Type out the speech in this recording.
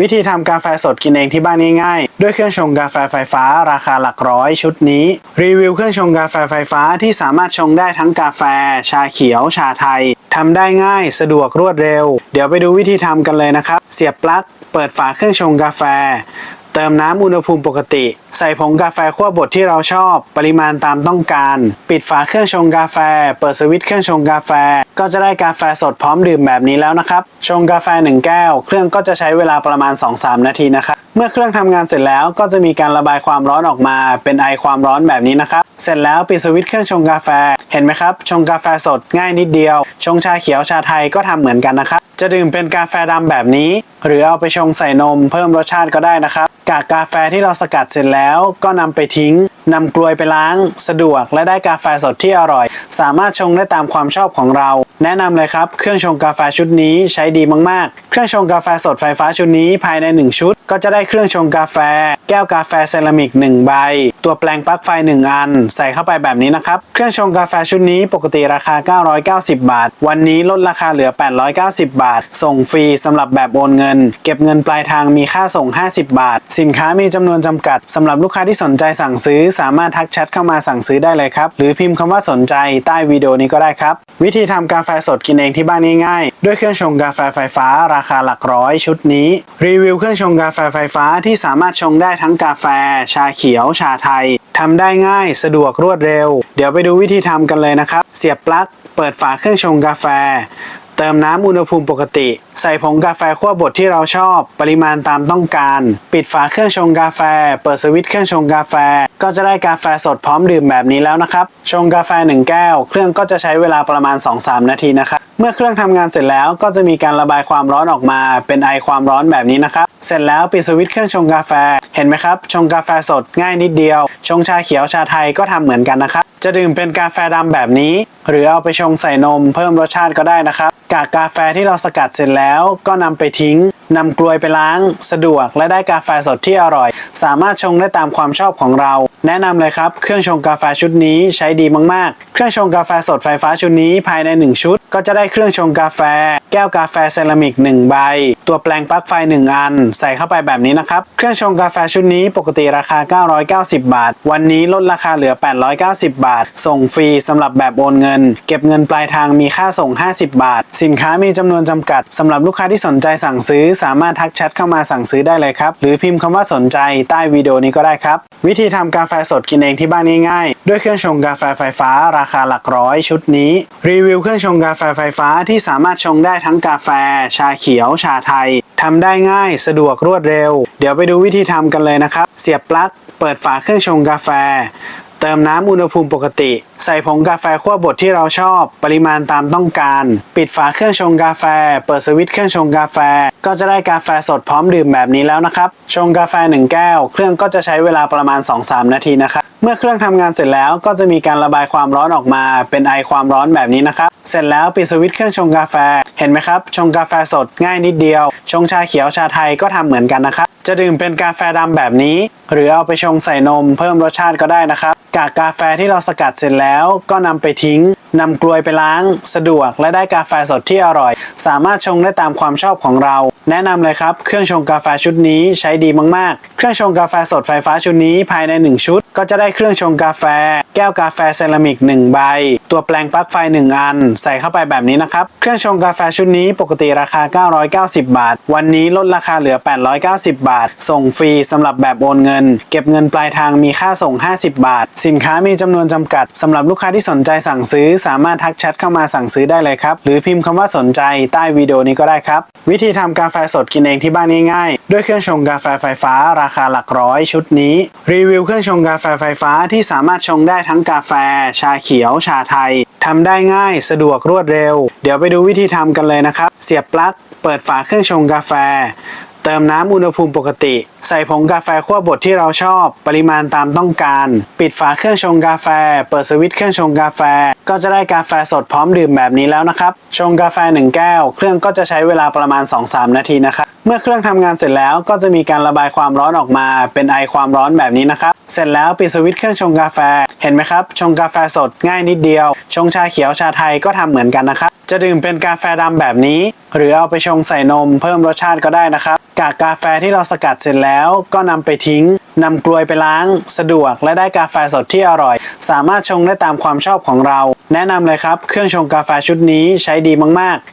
วิธีทำกาแฟสดกินเองที่บ้านง่ายๆ ด้วยเครื่องชงกาแฟไฟฟ้า ราคาหลักร้อยชุดนี้ รีวิวเครื่องชงกาแฟไฟฟ้าที่สามารถชงได้ทั้งกาแฟ ชาเขียว ชาไทยทำได้ง่ายสะดวกรวดเร็ว เดี๋ยวไปดูวิธีทำกันเลยนะครับ เสียบปลั๊กเปิดฝาเครื่องชงกาแฟ เติมน้ำอุณหภูมิปกติ ใส่ผงกาแฟขั้วบดที่เราชอบ ปริมาณตามต้องการ ปิดฝาเครื่องชงกาแฟ เปิดสวิตช์เครื่องชงกาแฟ ก็จะได้กาแฟสดพร้อมดื่มแบบนี้แล้วนะครับ ชงกาแฟ 1 แก้ว เครื่องก็จะใช้เวลาประมาณ 2-3 นาทีนะครับเมื่อเครื่องทำงานเสร็จแล้วก็จะมีการระบายความร้อนออกมา เป็นไอความร้อนแบบนี้นะครับ เสร็จแล้วปิดสวิตช์เครื่องชงกาแฟ เห็นไหมครับ ชงกาแฟสดง่ายนิดเดียว ชงชาเขียวชาไทยก็ทำเหมือนกันนะครับ จะดื่มเป็นกาแฟดำแบบนี้ หรือเอาไปชงใส่นมเพิ่มรสชาติก็ได้นะครับกากกาแฟที่เราสกัดเสร็จแล้วก็นำไปทิ้งนำกลวยไปล้างสะดวกและได้กาแฟสดที่อร่อย สามารถชงได้ตามความชอบของเรา แนะนำเลยครับ เครื่องชงกาแฟชุดนี้ใช้ดีมากๆ เครื่องชงกาแฟสดไฟฟ้าชุดนี้ภายใน 1 ชุด ก็จะได้เครื่องชงกาแฟ แก้วกาแฟเซรามิก 1 ใบ ตัวแปลงปลั๊กไฟ 1 อัน ใส่เข้าไปแบบนี้นะครับ เครื่องชงกาแฟชุดนี้ปกติราคา 990 บาท วันนี้ลดราคาเหลือ 890 บาท ส่งฟรีสำหรับแบบโอนเงิน เก็บเงินปลายทางมีค่าส่ง 50 บาท สินค้ามีจำนวนจำกัดสำหรับลูกค้าที่สนใจสั่งซื้อสามารถทักแชทเข้ามาสั่งซื้อได้เลยครับ หรือพิมพ์คำว่าสนใจใต้วิดีโอนี้ก็ได้ครับ วิธีทำกาแฟสดกินเองที่บ้านง่ายๆ ด้วยเครื่องชงกาแฟไฟฟ้า ราคาหลักร้อยชุดนี้ รีวิวเครื่องชงกาแฟไฟฟ้าที่สามารถชงได้ทั้งกาแฟ ชาเขียว ชาไทยทำได้ง่ายสะดวกรวดเร็ว เดี๋ยวไปดูวิธีทำกันเลยนะครับ เสียบปลั๊กเปิดฝาเครื่องชงกาแฟ เติมน้ำอุณหภูมิปกติ ใส่ผงกาแฟขั้วบดที่เราชอบ ปริมาณตามต้องการ ปิดฝาเครื่องชงกาแฟ เปิดสวิตช์เครื่องชงกาแฟ ก็จะได้กาแฟสดพร้อมดื่มแบบนี้แล้วนะครับ ชงกาแฟ 1 แก้ว เครื่องก็จะใช้เวลาประมาณ 2-3 นาทีนะครับ เมื่อเครื่องทำงานเสร็จแล้วก็จะมีการระบายความร้อนออกมา เป็นไอความร้อนแบบนี้นะครับ เสร็จแล้วปิดสวิตช์เครื่องชงกาแฟ เห็นไหมครับ ชงกาแฟสดง่ายนิดเดียว ชงชาเขียวชาไทยก็ทำเหมือนกันนะครับ จะดื่มเป็นกาแฟดำแบบนี้ หรือเอาไปชงใส่นมเพิ่มรสชาติก็ได้นะครับ กากกาแฟที่เราสกัดเสร็จแล้วก็นำไปทิ้งนำกลวยไปล้าง สะดวกและได้กาแฟสดที่อร่อย สามารถชงได้ตามความชอบของเรา แนะนำเลยครับ เครื่องชงกาแฟชุดนี้ใช้ดีมาก ๆ เครื่องชงกาแฟสดไฟฟ้าชุดนี้ภายใน 1 ชุด ก็จะได้เครื่องชงกาแฟ แก้วกาแฟเซรามิก 1 ใบ ตัวแปลงปลั๊กไฟ 1 อัน ใส่เข้าไปแบบนี้นะครับ เครื่องชงกาแฟชุดนี้ปกติราคา 990 บาท วันนี้ลดราคาเหลือ 890 บาท ส่งฟรีสำหรับแบบโอนเงิน เก็บเงินปลายทางมีค่าส่ง 50 บาท สินค้ามีจำนวนจำกัดสำหรับลูกค้าที่สนใจสั่งซื้อ สามารถทักแชทเข้ามาสั่งซื้อได้เลยครับ หรือพิมพ์คำว่าสนใจใต้วิดีโอนี้ก็ได้ครับ วิธีทำกาแฟสดกินเองที่บ้านง่ายๆ ด้วยเครื่องชงกาแฟไฟฟ้า ราคาหลักร้อยชุดนี้ รีวิวเครื่องชงกาแฟไฟฟ้าที่สามารถชงได้ทั้งกาแฟ ชาเขียว ชาไทยทำได้ง่ายสะดวกรวดเร็ว เดี๋ยวไปดูวิธีทำกันเลยนะครับ เสียบปลั๊ก เปิดฝาเครื่องชงกาแฟ เติมน้ำอุณหภูมิปกติ ใส่ผงกาแฟขั้วบดที่เราชอบ ปริมาณตามต้องการ ปิดฝาเครื่องชงกาแฟ เปิดสวิตช์เครื่องชงกาแฟ ก็จะได้กาแฟสดพร้อมดื่มแบบนี้แล้วนะครับ ชงกาแฟ 1 แก้ว เครื่องก็จะใช้เวลาประมาณ 2-3 นาทีนะครับ เมื่อเครื่องทำงานเสร็จแล้วก็จะมีการระบายความร้อนออกมา เป็นไอความร้อนแบบนี้นะครับ เสร็จแล้วปิดสวิตช์เครื่องชงกาแฟ เห็นไหมครับ ชงกาแฟสดง่ายนิดเดียว ชงชาเขียวชาไทยก็ทำเหมือนกันนะครับ จะดื่มเป็นกาแฟดำแบบนี้ หรือเอาไปชงใส่นมเพิ่มรสชาติก็ได้นะครับ กากกาแฟที่เราสกัดเสร็จแล้วก็นำไปทิ้ง นำกลวยไปล้าง สะดวกและได้กาแฟสดที่อร่อย สามารถชงได้ตามความชอบของเรา แนะนำเลยครับ เครื่องชงกาแฟชุดนี้ใช้ดีมากๆ เครื่องชงกาแฟสดไฟฟ้าชุดนี้ภายใน 1 ชุด ก็จะได้เครื่องชงกาแฟ แก้วกาแฟเซรามิก 1 ใบ ตัวแปลงปลั๊กไฟ 1 อัน ใส่เข้าไปแบบนี้นะครับ เครื่องชงกาแฟชุดนี้ปกติราคา 990 บาท วันนี้ลดราคาเหลือ 890 บาท ส่งฟรีสำหรับแบบโอนเงิน เก็บเงินปลายทางมีค่าส่ง 50 บาท สินค้ามีจำนวนจำกัดสำหรับลูกค้าที่สนใจสั่งซื้อสามารถทักแชทเข้ามาสั่งซื้อได้เลยครับ หรือพิมพ์คำว่าสนใจใต้วิดีโอนี้ก็ได้ครับ วิธีทำกาแฟสดกินเองที่บ้านง่ายๆ ด้วยเครื่องชงกาแฟไฟฟ้า ราคาหลักร้อยชุดนี้ รีวิวเครื่องชงกาแฟไฟฟ้าที่สามารถชงได้ทั้งกาแฟ ชาเขียว ชาไทยทำได้ง่ายสะดวกรวดเร็ว เดี๋ยวไปดูวิธีทำกันเลยนะครับ เสียบปลั๊ก เปิดฝาเครื่องชงกาแฟ เติมน้ำอุณหภูมิปกติ ใส่ผงกาแฟขั้วบดที่เราชอบ ปริมาณตามต้องการ ปิดฝาเครื่องชงกาแฟ เปิดสวิตช์เครื่องชงกาแฟ ก็จะได้กาแฟสดพร้อมดื่มแบบนี้แล้วนะครับ ชงกาแฟ 1 แก้ว เครื่องก็จะใช้เวลาประมาณ 2-3 นาทีนะครับ เมื่อเครื่องทำงานเสร็จแล้วก็จะมีการระบายความร้อนออกมาเป็นไอความร้อนแบบนี้นะครับ เสร็จแล้วปิดสวิตช์เครื่องชงกาแฟ เห็นไหมครับ ชงกาแฟสดง่ายนิดเดียว ชงชาเขียวชาไทยก็ทำเหมือนกันนะครับ จะดื่มเป็นกาแฟดำแบบนี้ หรือเอาไปชงใส่นมเพิ่มรสชาติก็ได้นะครับ กากกาแฟที่เราสกัดเสร็จแล้วก็นำไปทิ้งนำกลวยไปล้างสะดวกและได้กาแฟสดที่อร่อย สามารถชงได้ตามความชอบของเรา แนะนำเลยครับ เครื่องชงกาแฟชุดนี้ใช้ดีมากๆ